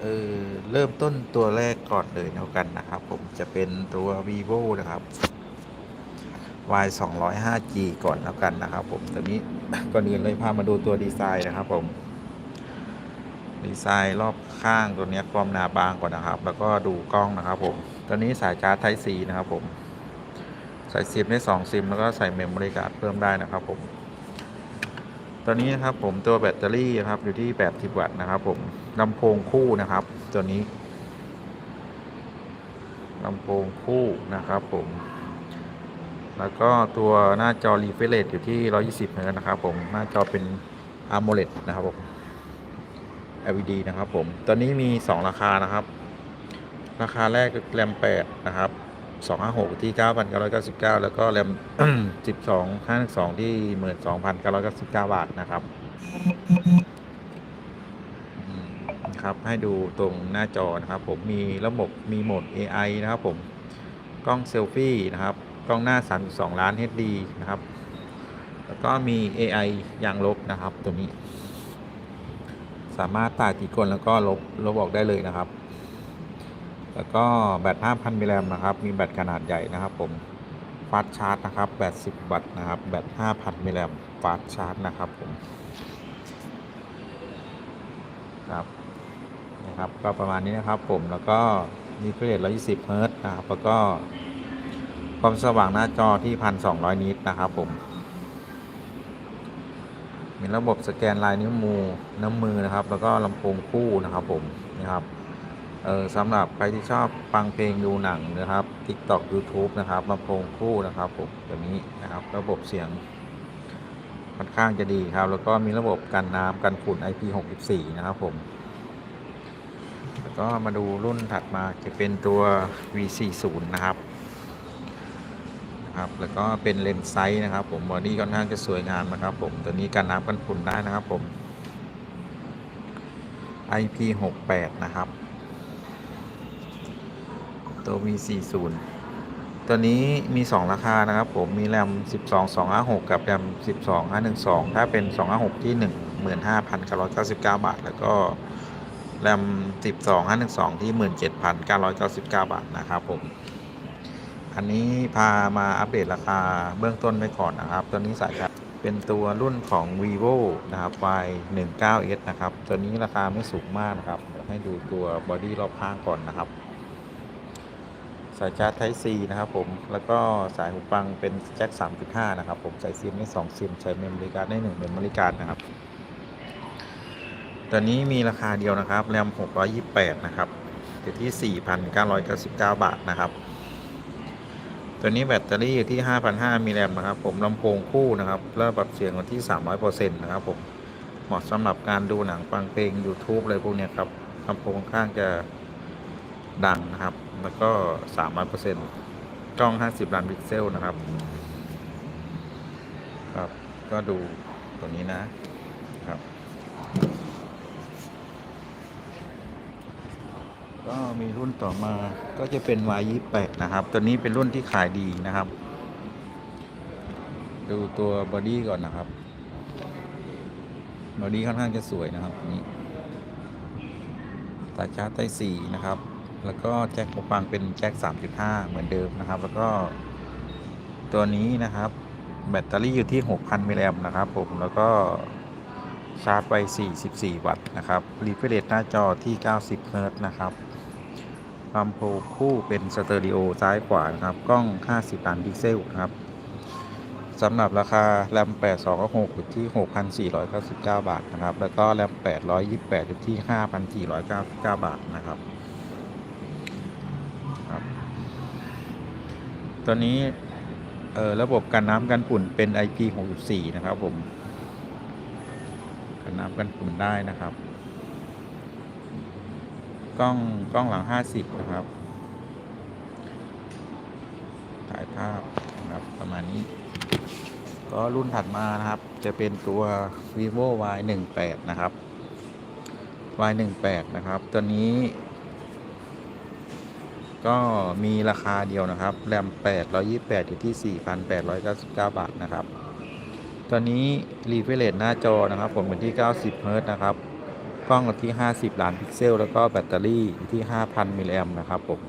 เออเริ่มต้นตัวแรกก่อนเลยแล้วกันนะครับ ผมจะเป็นตัว vivo นะครับ y 2 0 5 g ก่อนแล้วกันนะครับ ผมตัวนี้ก่อนอื่นเลยพามาดูตัวดีไซน์นะครับผมดีไซน์รอบข้างตัวนี้ความหนาบางก่อนนะครับ แล้วก็ดูกล้องนะครับ ผมตัวนี้สายชาร์จ Type C นะครับ ผม ใส่ซิมได้2ซิมแล้วก็ใส่เมมโมรี่การ์ดเพิ่มได้นะครับ ผม ตัวนี้นะครับผมตัวแบตเตอรี่นะครับอยู่ที่ 80 วัตต์นะครับ ผมลำโพงคู่นะครับ ตัวนี้ลำโพงคู่นะครับ ผม แล้วก็ตัวหน้าจอ refresh อยู่ที่ 120เฮิร์ตซ์นะครับ ผมหน้าจอเป็น AMOLED นะครับผม LED นะครับ ผมตอนนี้มี 2 ราคานะครับ ราคาแรกแรม8นะครับ 256 ที่ 9,999 แล้วก็แรม 12 512 ที่ 12,999 บาท นะครับครับ ให้ดูตรงหน้าจอ นะครับ ผมมีระบบมีโหมด AI นะครับ ผม กล้องเซลฟี่ นะครับ กล้องหน้า 32 ล้าน HD นะครับ แล้วก็มี AI ยางลบ นะครับ ตัวนี้ สามารถตัดกี่คนแล้วก็ลบ ลบออกได้เลยนะครับ แล้วก็แบต 5,000 มิลลิแอมนะครับ มีแบตขนาดใหญ่นะครับผมฟาสชาร์จนะครับแบต10วัตต์นะครับ แบต 5,000 มิลลิแอมฟาสชาร์จนะครับผม ครับนะครับ ก็ประมาณนี้นะครับผม แล้วก็มีเฟรช120เฮิร์ตนะครับ แล้วก็ความสว่างหน้าจอที่ 1,200 นิตนะครับผม มีระบบสแกนลายนิ้วมือน้ำมือนะครับ แล้วก็ลำโพงคู่นะครับผม นะครับ เออสำหรับใครที่ชอบฟังเพลงดูหนังนะครับ TikTok YouTube นะครับลำโพงคู่นะครับผมตัวนี้นะครับ ระบบเสียงค่อนข้างจะดีครับ แล้วก็มีระบบกันน้ำกันฝุ่น IP64 นะครับผมแล้วก็มาดูรุ่นถัดมาจะเป็นตัว V40 นะครับนะครับแล้วก็เป็นเลนส์ไซส์นะครับ ผมบอดี้ค่อนข้างจะสวยงามนะครับ ผมตัวนี้กันน้ำกันฝุ่นได้นะครับผม IP68 นะครับ ตัว V40 ตัวนี้มี 2 ราคานะครับ ผมมีแรม 12256 กับแรม 12512 ถ้าเป็น 256 ที่ 15,999 บาท แล้วก็แรม 12512 ที่ 17,999 บาท นะครับผม อันนี้พามาอัปเดตราคาเบื้องต้นไปก่อนนะครับ ตัวนี้สายชาร์จเป็นตัวรุ่นของ vivo นะครับ y 1 9 s นะครับ ตัวนี้ราคาไม่สูงมากนะครับ ให้ดูตัวบอดี้รอบข้างก่อนนะครับ สายชาร์จ Type C นะครับผม แล้วก็สายหูฟังเป็นแจ็ค 3.5 นะครับผม ใส่ซิมได้2ซิม ใช้เมมโมรี่การ์ดได้1เมมโมรี่การ์ดนะครับ ตัวนี้มีราคาเดียวนะครับ แรม 628 นะครับอยู่ที่ 4,999 บาทนะครับ ตัวนี้แบตเตอรี่อยู่ที่ 5,500มิลลิแอมป์นะครับผม ลำโพงคู่นะครับ แล้วปรับเสียงอยู่ที่ 300%นะครับผม เหมาะสำหรับการดูหนังฟังเพลง YouTube อะไรพวกนี้ครับลำโพงข้างจะดังนะครับ แล้วก็ 300%กล้อง 50 ล้านพิกเซลนะครับ ครับ ก็ดูตัวนี้นะครับ ก็มีรุ่นต่อมาก็จะเป็น Y28 นะครับ ตัวนี้เป็นรุ่นที่ขายดีนะครับ ดูตัวบอดี้ก่อนนะครับบอดี้ค่อนข้างจะสวยนะครับนี่สาชาร์จไต้สีนะครับ แล้วก็แจ็คหูฟังเป็นแจ็ค 3.5 เหมือนเดิมนะครับ แล้วก็ตัวนี้นะครับ แบตเตอรี่อยู่ที่ 6,000มิลลิแอมป์นะครับผมแล้วก็ชาร์จไป 44 วัตต์นะครับรีเฟรชหน้าจอที่ 90 เฮิร์ตนะครับลำโพงคู่เป็นสเตอริโอซ้ายขวานะครับ กล้อง 50ล้านพิกเซลนะครับสำหรับราคาแรม8266อยู่ที่ 6,499 บาทนะครับ แล้วก็แรม828อยู่ที่ 5,499 บาทนะครับ ครับตัวนี้ระบบกันน้ำกันฝุ่นเป็น IP64 นะครับผมกันน้ำกันฝุ่นได้นะครับ กล้องกล้องหลัง 50 นะครับ ถ่ายภาพนะครับประมาณนี้ ก็รุ่นถัดมานะครับ จะเป็นตัว vivo y 1 8นะครับ y 1 8นะครับ ตัวนี้ ก็มีราคาเดียวนะครับ แรม 828 อยู่ที่ 4,899 บาทนะครับตัวนี้รีเฟรชหน้าจอนะครับ ผมเป็นที่ 90 เฮิร์ตนะครับ กล้องที่ 50 ล้านพิกเซล แล้วก็แบตเตอรี่อยู่ที่ 5,000 มิลลิแอมนะครับผม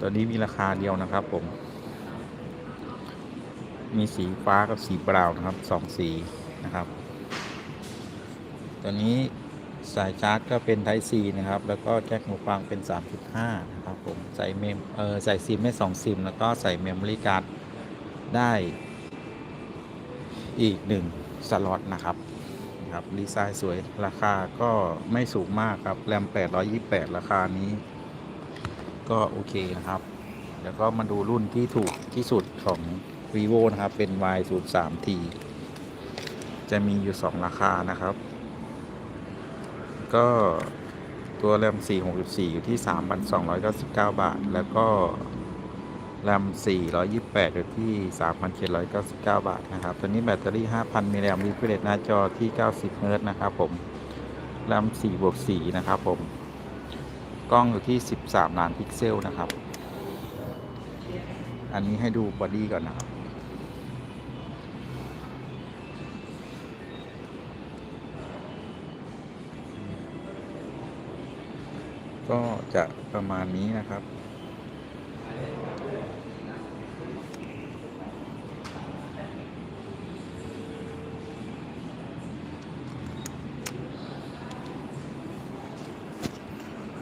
ตัวนี้มีราคาเดียวนะครับผม มีสีฟ้ากับสีบราวน์นะครับสองสีนะครับ ตัวนี้ สายชาร์จก็เป็น Type C นะครับ แล้วก็แจ็คหูฟังเป็น 3.5 นะครับผม ใส่เมม เออใส่ซิมได้2ซิม แล้วก็ใส่เมมโมรี่การ์ดได้อีก 1 สล็อตนะครับครับดีไซน์สวยราคาก็ไม่สูงมากครับ แรม 828 ราคานี้ ก็โอเคนะครับ แล้วก็มาดูรุ่นที่ถูกที่สุดของ vivo นะครับ เป็น y 0 3 t จะมีอยู่ 2 ราคานะครับ ก็ตัวแรม464 อยู่ที่ 3,299 บาท แล้วก็แรม428 อยู่ที่ 3,799 บาท นะครับ ตัวนี้แบตเตอรี่ 5,000มิลลิแอมป์รีเฟรชหน้าจอที่ 90 เฮิรตซ์นะครับผมแรม4บวก4นะครับผม กล้องอยู่ที่ 13 ล้านพิกเซลนะครับ อันนี้ให้ดูบอดี้ก่อนนะครับ ก็จะประมาณนี้นะครับ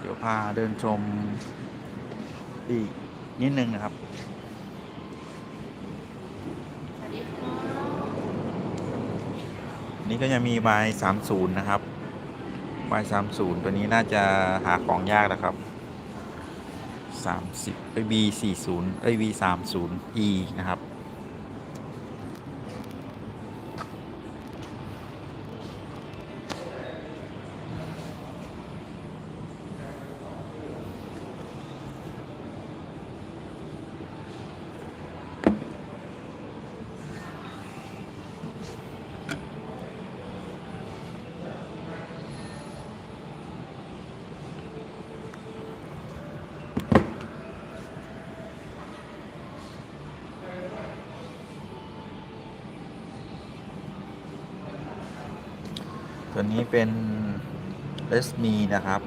เดี๋ยวพาเดินชมอีกนิดนึงนะครับนี่ก็จะมีใบ30 นะครับ ใบ30ตัวนี้น่าจะหาของยากนะครับ30ไอ้ B 40ไอ้ V 30 E นะครับ ตัวนี้เป็น Resmi นะครับ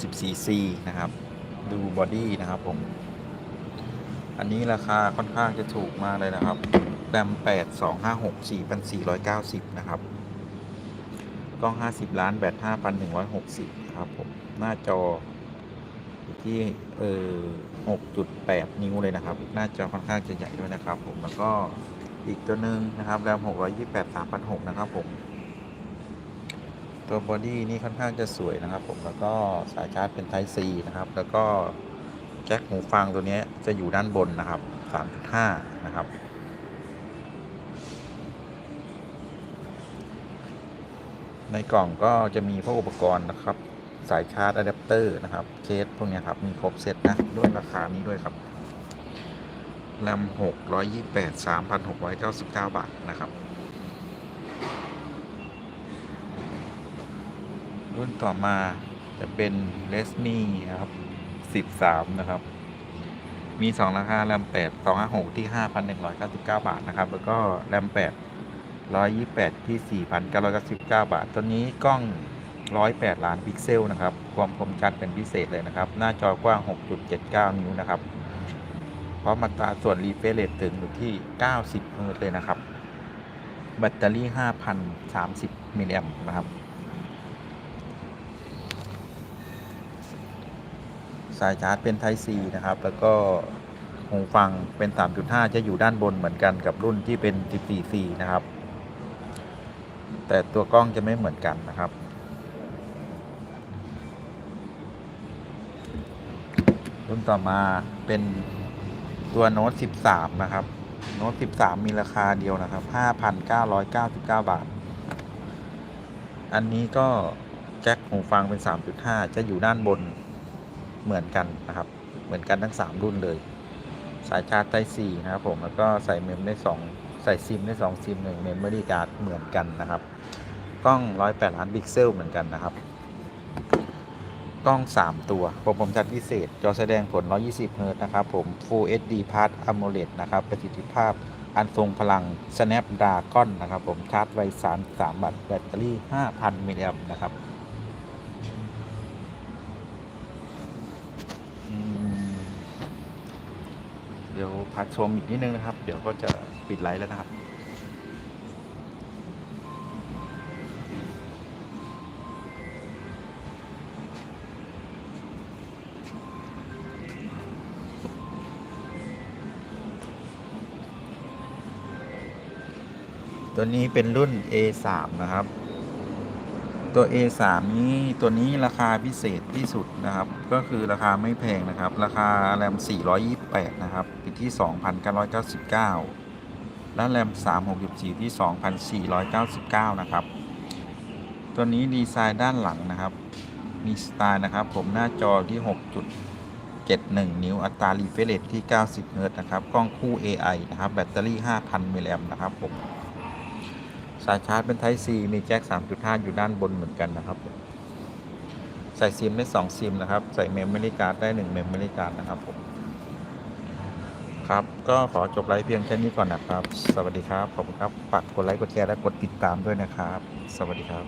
14C นะครับ ดูบอดี้นะครับผม อันนี้ราคาค่อนข้างจะถูกมากเลยนะครับแรม8 2 5 6 4,490 นะครับ กล้อง 50 ล้านแบต5,160 ครับผม หน้าจอที่เออ6.8 นิ้วเลยนะครับ หน้าจอค่อนข้างจะใหญ่ด้วยนะครับผม แล้วก็อีกตัวหนึ่งนะครับแรม628 3,600นะครับผม ตัวบอดี้นี่ค่อนข้างจะสวยนะครับ ผมแล้วก็สายชาร์จเป็น Type C นะครับ แล้วก็แจ็คหูฟังตัวนี้จะอยู่ด้านบนนะครับ 3.5 นะครับในกล่องก็จะมีพวกอุปกรณ์นะครับ สายชาร์จอะแดปเตอร์นะครับ เคสพวกนี้ครับ มีครบเซตนะ ด้วยราคานี้ด้วยครับแรม628 3,699 บาทนะครับ รุ่นต่อมาจะเป็น Resmi นะครับ 13 นะครับ มี 2 ราคาแรม8 256 ที่ 5,199 บาทนะครับ แล้วก็แรม8 128 ที่ 4,999 บาท ตัวนี้กล้อง 108 ล้านพิกเซลนะครับ ความคมชัดเป็นพิเศษเลยนะครับ หน้าจอกว้าง 6.79 นิ้วนะครับ พร้อมอัตราส่วนรีเฟรชถึงอยู่ที่ 90เฮิรตเลยนะครับ แบตเตอรี่ 5,030 มิลลิแอมป์นะครับ สายชาร์จเป็น Type C นะครับ แล้วก็หูฟังเป็น 3.5 จะอยู่ด้านบนเหมือนกันกับรุ่นที่เป็น 14C นะครับ แต่ตัวกล้องจะไม่เหมือนกันนะครับ รุ่นต่อมาเป็นตัวโน้ต13 นะครับ โน้ต13 มีราคาเดียวนะครับ 5,999 บาท อันนี้ก็แจ็คหูฟังเป็น 3.5 จะอยู่ด้านบน เหมือนกันนะครับ เหมือนกันทั้ง 3 รุ่นเลย สายชาร์จไทป์ C นะครับผมแล้วก็ใส่เมมได้ 2 ใส่ซิมได้ 2 ซิม1เมมโมรี่การ์ดเหมือนกันนะครับ กล้อง 108 ล้านพิกเซลเหมือนกันนะครับ กล้อง 3 ตัวคมคมชัดพิเศษ จอแสดงผล 120เฮิรตนะครับผม Full HD Plus AMOLED นะครับ ประสิทธิภาพอันทรงพลัง Snapdragon นะครับผมชาร์จไว33บัตแบตเตอรี่ 5,000มิลลิแอมป์นะครับอืม เดี๋ยวพักชมอีกนิดนึงนะครับ เดี๋ยวก็จะปิดไลฟ์แล้วนะครับตัวนี้เป็นรุ่น A3 นะครับ ตัว A3 นี้ตัวนี้ราคาพิเศษที่สุดนะครับ ก็คือราคาไม่แพงนะครับ ราคาแรม 428 นะครับอยู่ที่ 2,999 และแรม 364 ที่ 2,499 นะครับ ตัวนี้ดีไซน์ด้านหลังนะครับ มีสไตล์นะครับ ผมหน้าจอที่ 6.71 นิ้ว อัตรารีเฟรชที่ 90 เฮิรตนะครับ กล้องคู่ AI นะครับ แบตเตอรี่ 5,000 มิลลิแอมป์นะครับผม สายชาร์จเป็น Type C มีแจ็ค 3.5 อยู่ด้านบนเหมือนกันนะครับผม ใส่ซิมได้2ซิมนะครับ ใส่เมมเมรี่การ์ดได้1เมมเมรี่การ์ดนะครับผม ครับ ก็ขอจบไลฟ์เพียงแค่นี้ก่อนนะครับ สวัสดีครับ ขอบคุณครับ ฝากกดไลค์ กดแชร์ และกดติดตามด้วยนะครับ สวัสดีครับ